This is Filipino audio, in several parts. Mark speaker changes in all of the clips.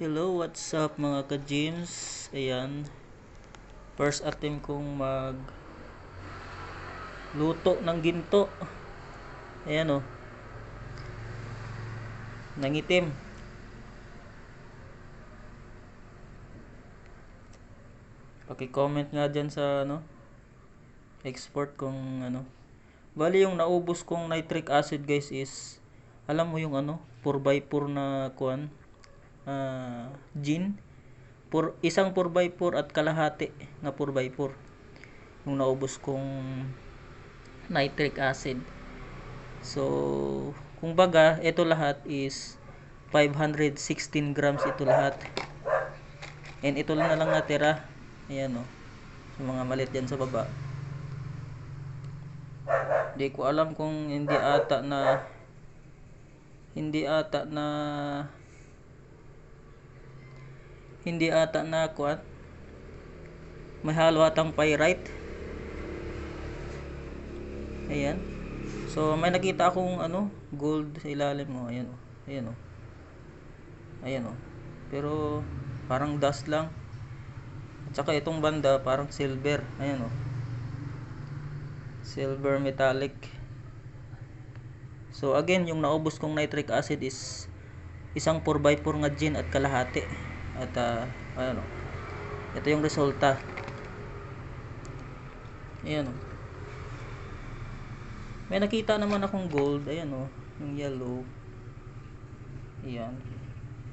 Speaker 1: Hello, what's up mga ka-gyms? Ayan. First attempt kong mag luto ng ginto. Ayan oh. Nangitim. Paki-comment nga dyan sa ano export kung ano. Bali yung naubos kong nitric acid guys is alam mo yung ano 4x4 na kuan ah gin. Por isang 4x4 at kalahati na 4x4 yung naubos kong nitric acid. So kung baga ito lahat is 516 grams ito lahat. And ito lang na lang natira. Ayan o sa mga malit dyan sa baba. Hindi ko alam kung hindi ata na hindi ata na hindi ata na kuat may halo atang pyrite. Ayan. So may nakita akong ano gold sa ilalim mo ayan o ayan o ayan o pero parang dust lang. At saka itong banda parang silver. Ayan o silver metallic. So again yung naubos kong nitric acid is isang 4x4 nga gin at kalahati at uh, ano ito yung resulta. Ayan o may nakita naman akong gold. Ayan o yung yellow. Ayan.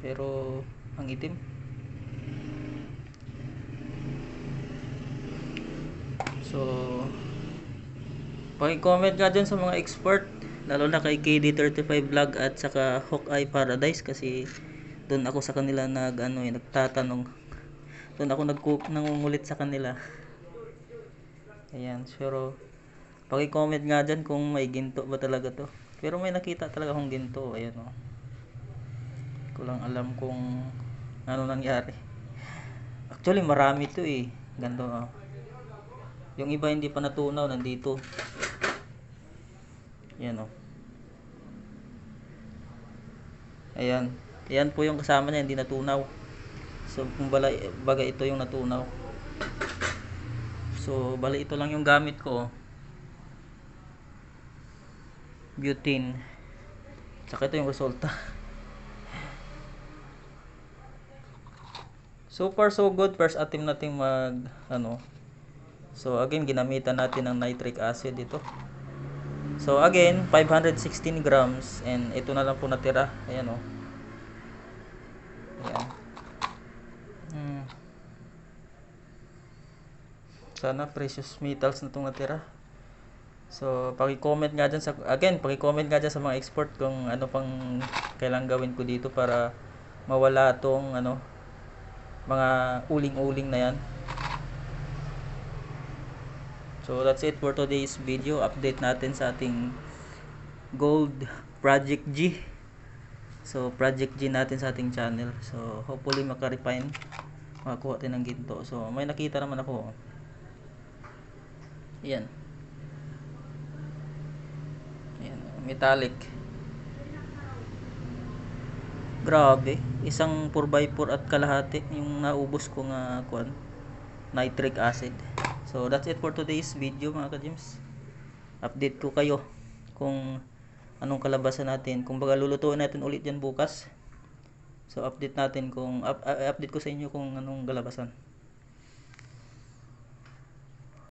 Speaker 1: Pero ang itim. So paki-comment nga dyan sa mga expert lalo na kay KD35 vlog at saka Hawkeye Paradise kasi doon ako sa kanila nag ano eh, nagtatanong doon ako nagcook nangungulit sa kanila ayan pero paki-comment nga dyan kung may ginto ba talaga to pero may nakita talaga akong ginto ayan oh. ko lang alam kung ano nangyari actually marami to eh ganito oh. yung iba hindi pa natunaw nandito yan. Oh. Ayan. Ayan po yung kasama niya, hindi natunaw. So, kung bala, baga ito yung natunaw. So, bali ito lang yung gamit ko. Butane. Saka ito yung resulta. So far so good. First attempt natin mag ano. So again ginamitan natin ng nitric acid dito. So again, 516 grams and ito na lang po natira. Ayan oh. Ayan. Hmm. Sana precious metals na itong natira. So, paki-comment nga dyan sa, again, paki-comment nga dyan sa mga export kung ano pang kailangan gawin ko dito para mawala tong ano, mga uling-uling na yan. So that's it for today's video. Update natin sa ating Gold Project G. So Project G natin sa ating channel. So hopefully maka-refine makakuha tayo ng ginto. So may nakita naman ako. Ayan. Ayan, metallic. Grabe, isang 4x4 at kalahati yung naubos ko nga kuan nitric acid. So that's it for today's video mga ka-gyms. Update ko kayo kung anong kalabasan natin. Kung baga lulutuin natin ulit yan bukas. So update natin kung up, update ko sa inyo kung anong kalabasan.